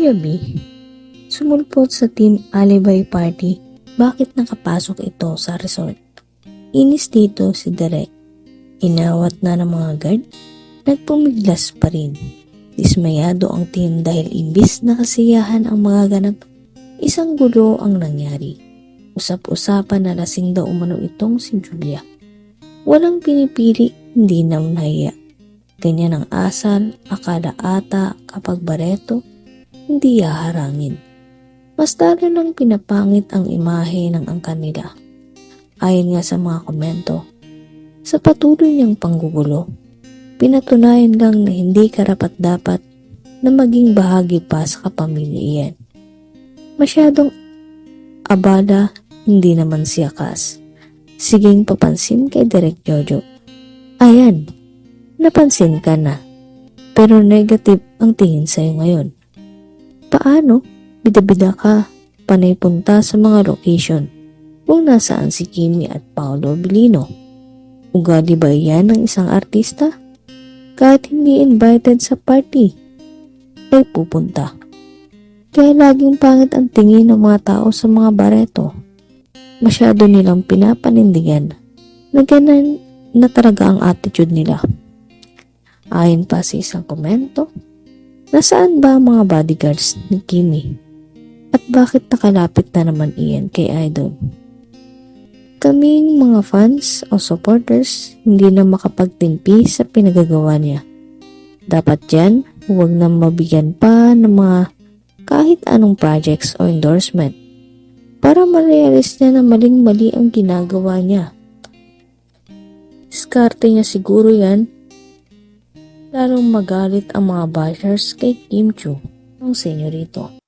Kuya sumulpot sa team Alibay Party, bakit nakapasok ito sa resort? Inis dito si Derek. Inawat na ng mga guard, nagpumiglas pa rin. Dismayado ang team dahil imbis na kasiyahan ang mga ganap, isang gulo ang nangyari. Usap-usapan na lasing daw umano itong si Julia. Walang pinipili, hindi na nahiya. Ganyan ang asal, akala ata kapag bareto, hindi haharangin. Mas lalo lang pinapangit ang imahe ng angkan nila. Ayon nga sa mga komento, sa patuloy niyang panggugulo, pinatunayan lang na hindi karapat dapat na maging bahagi pa sa kapamilya. Masyadong abala, hindi naman siya kas. Siging papansin kay Direk Jojo. Ayan, napansin ka na. Pero negative ang tingin sa'yo ngayon. Paano? Bida-bida ka, panay punta sa mga location kung nasaan si Kimi at Paolo Bilino. Ugali ba yan ng isang artista? Kahit hindi invited sa party, ay pupunta. Kaya laging pangit ang tingin ng mga tao sa mga bareto. Masyado nilang pinapanindigan na ganun na talaga ang attitude nila. Ayon pa sa isang komento, nasaan ba ang mga bodyguards ni Kimi? At bakit nakalapit na naman iyan kay Idol? Kaming mga fans o supporters hindi na makapagtimpi sa pinagagawa niya. Dapat yan, huwag na mabigyan pa ng mga kahit anong projects o endorsement para ma-realize niya na maling-mali ang ginagawa niya. Diskarte niya siguro yan. Lalong magalit ang mga bashers kay Kim Chu, ang senyorito.